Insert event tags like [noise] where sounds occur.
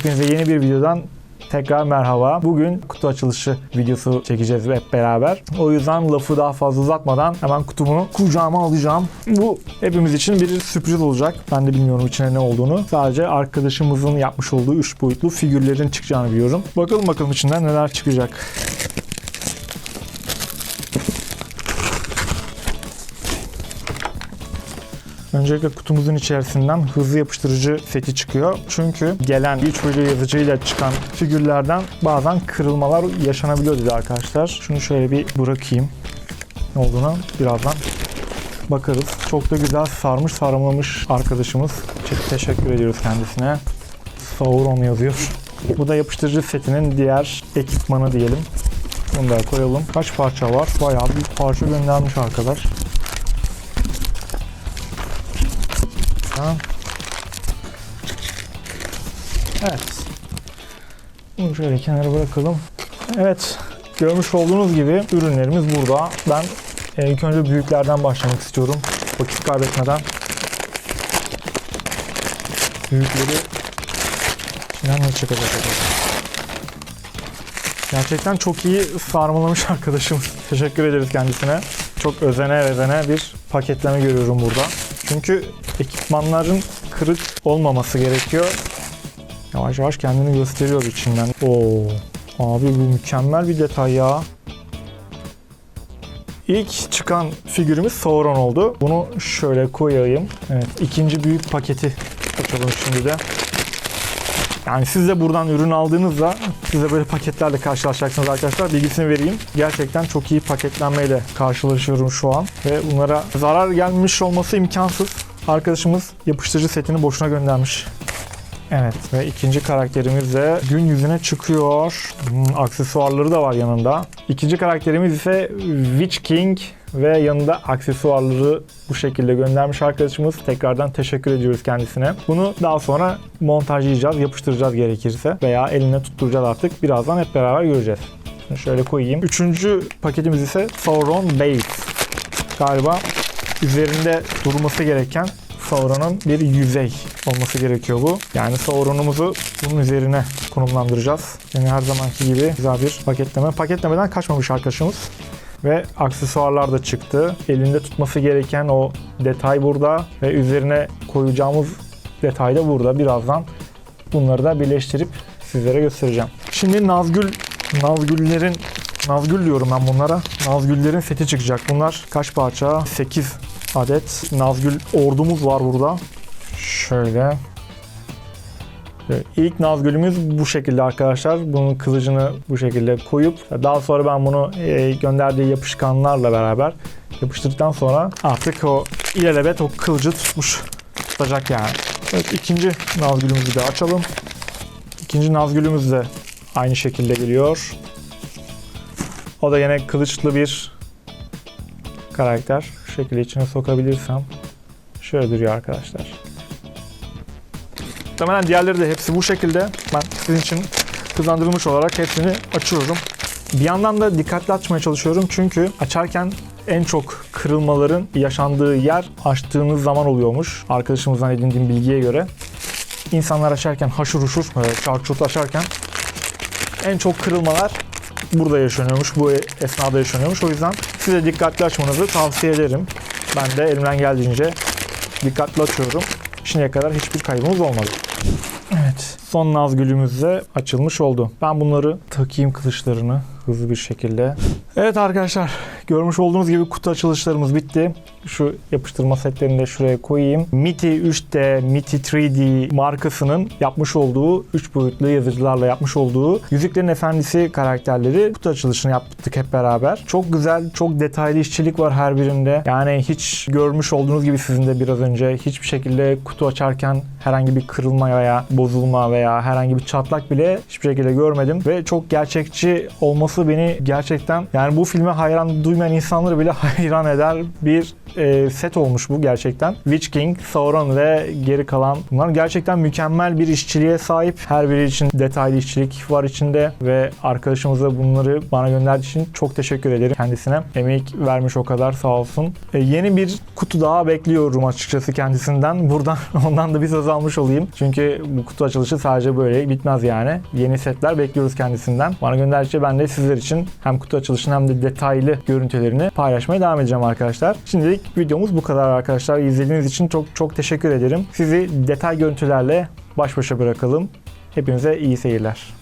Hepinize yeni bir videodan tekrar merhaba. Bugün kutu açılışı videosu çekeceğiz hep beraber. O yüzden lafı daha fazla uzatmadan hemen kutumu kucağıma alacağım. Bu hepimiz için bir sürpriz olacak. Ben de bilmiyorum içine ne olduğunu. Sadece arkadaşımızın yapmış olduğu 3 boyutlu figürlerin çıkacağını biliyorum. Bakalım bakalım içinden neler çıkacak. Öncelikle kutumuzun içerisinden hızlı yapıştırıcı seti çıkıyor. Çünkü gelen 3 boyutlu yazıcıyla çıkan figürlerden bazen kırılmalar yaşanabiliyor dedi arkadaşlar. Şunu şöyle bir bırakayım. Ne olduğuna birazdan bakarız. Çok da güzel sarmış sarmalamış arkadaşımız. Çok teşekkür ediyoruz kendisine. Sauron yazıyor. Bu da yapıştırıcı setinin diğer ekipmanı diyelim. Bunu da koyalım. Kaç parça var? Bayağı bir parça göndermiş arkadaş. Ha. Evet. Bunu şöyle kenara bırakalım. Evet. Görmüş olduğunuz gibi ürünlerimiz burada. Ben e, ilk önce büyüklerden başlamak istiyorum. Vakit kaybetmeden. Büyükleri içinden ne çıkacak acaba? Gerçekten çok iyi sarmalamış [laughs] arkadaşımız. Teşekkür ederiz kendisine. Çok özene özene bir paketleme görüyorum burada. Çünkü ekipmanların kırık olmaması gerekiyor. Yavaş yavaş kendini gösteriyor içinden. Oo, abi bu mükemmel bir detay ya. İlk çıkan figürümüz Sauron oldu. Bunu şöyle koyayım. Evet, ikinci büyük paketi açalım şimdi de. Yani siz de buradan ürün aldığınızda siz de böyle paketlerle karşılaşacaksınız arkadaşlar. Bilgisini vereyim. Gerçekten çok iyi paketlenmeyle karşılaşıyorum şu an. Ve bunlara zarar gelmiş olması imkansız. Arkadaşımız yapıştırıcı setini boşuna göndermiş. Evet ve ikinci karakterimiz de gün yüzüne çıkıyor. Hmm, aksesuarları da var yanında. İkinci karakterimiz ise Witch King ve yanında aksesuarları bu şekilde göndermiş arkadaşımız. Tekrardan teşekkür ediyoruz kendisine. Bunu daha sonra montajlayacağız, yapıştıracağız gerekirse veya eline tutturacağız artık. Birazdan hep beraber göreceğiz. Şunu şöyle koyayım. Üçüncü paketimiz ise Sauron Base. Galiba üzerinde durması gereken Sauron'un bir yüzey olması gerekiyor bu. Yani Sauron'umuzu bunun üzerine konumlandıracağız. Yani her zamanki gibi güzel bir paketleme. Paketlemeden kaçmamış arkadaşımız. Ve aksesuarlar da çıktı. Elinde tutması gereken o detay burada ve üzerine koyacağımız detay da burada. Birazdan bunları da birleştirip sizlere göstereceğim. Şimdi Nazgül, Nazgüllerin Nazgül diyorum ben bunlara. Nazgüllerin seti çıkacak. Bunlar kaç parça? 8 adet Nazgül ordumuz var burada. Şöyle. İlk Nazgül'ümüz bu şekilde arkadaşlar. Bunun kılıcını bu şekilde koyup daha sonra ben bunu e, gönderdiği yapışkanlarla beraber yapıştırdıktan sonra artık o ilelebet o kılıcı tutmuş tutacak yani. Evet ikinci Nazgül'ümüzü de açalım. İkinci Nazgül'ümüz de aynı şekilde geliyor. O da yine kılıçlı bir karakter. Şu şekilde içine sokabilirsem. Şöyle duruyor arkadaşlar. Muhtemelen diğerleri de hepsi bu şekilde. Ben sizin için hızlandırılmış olarak hepsini açıyorum. Bir yandan da dikkatli açmaya çalışıyorum çünkü açarken en çok kırılmaların yaşandığı yer açtığınız zaman oluyormuş. Arkadaşımızdan edindiğim bilgiye göre. İnsanlar açarken haşır huşur, böyle çarçurt açarken en çok kırılmalar burada yaşanıyormuş, bu esnada yaşanıyormuş. O yüzden size dikkatli açmanızı tavsiye ederim. Ben de elimden geldiğince dikkatli açıyorum. Şimdiye kadar hiçbir kaybımız olmadı. Evet, son Nazgül'ümüz de açılmış oldu. Ben bunları takayım kılıçlarını hızlı bir şekilde. Evet arkadaşlar, görmüş olduğunuz gibi kutu açılışlarımız bitti. Şu yapıştırma setlerini de şuraya koyayım. MITI 3D, MITI 3D markasının yapmış olduğu 3 boyutlu yazıcılarla yapmış olduğu Yüzüklerin Efendisi karakterleri kutu açılışını yaptık hep beraber. Çok güzel, çok detaylı işçilik var her birinde. Yani hiç görmüş olduğunuz gibi sizin de biraz önce hiçbir şekilde kutu açarken herhangi bir kırılma veya bozulma veya herhangi bir çatlak bile hiçbir şekilde görmedim ve çok gerçekçi olması beni gerçekten yani bu filme hayran duymayan insanları bile hayran eder bir e, set olmuş bu gerçekten. Witch King, Sauron ve geri kalan bunlar gerçekten mükemmel bir işçiliğe sahip. Her biri için detaylı işçilik var içinde ve arkadaşımıza bunları bana gönderdiği için çok teşekkür ederim kendisine. Emek vermiş o kadar sağ olsun. E, yeni bir kutu daha bekliyorum açıkçası kendisinden. [laughs] Buradan ondan da bir söz almış olayım. Çünkü bu kutu açılışı sadece böyle bitmez yani. Yeni setler bekliyoruz kendisinden. Bana gönderdikçe ben de sizler için hem kutu açılışını hem de detaylı görüntülerini paylaşmaya devam edeceğim arkadaşlar. Şimdilik videomuz bu kadar arkadaşlar. İzlediğiniz için çok çok teşekkür ederim. Sizi detay görüntülerle baş başa bırakalım. Hepinize iyi seyirler.